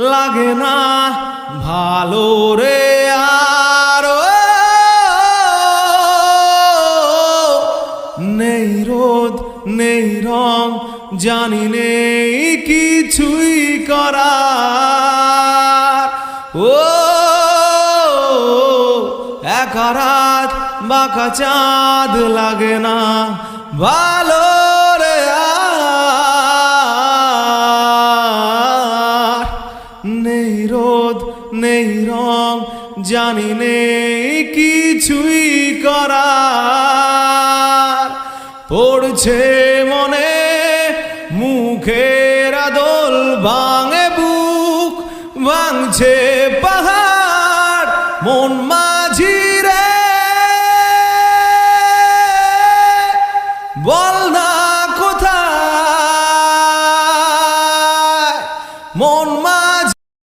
লাগে না ভালো রে আর নেই রোদ, নেই রং, জানি নেই কিছুই করার। ও, একা রাত বাঁকা চাঁদ লাগে না ভালো নেই রোদ, নেই রং, জানি নেই কিছুই করা পড়ছে মনে মুখের আদল, ভাঙে বুক, ভাঙছে পাহাড়, মন মাঝি রে। বল না কোথায়? মন মাঝি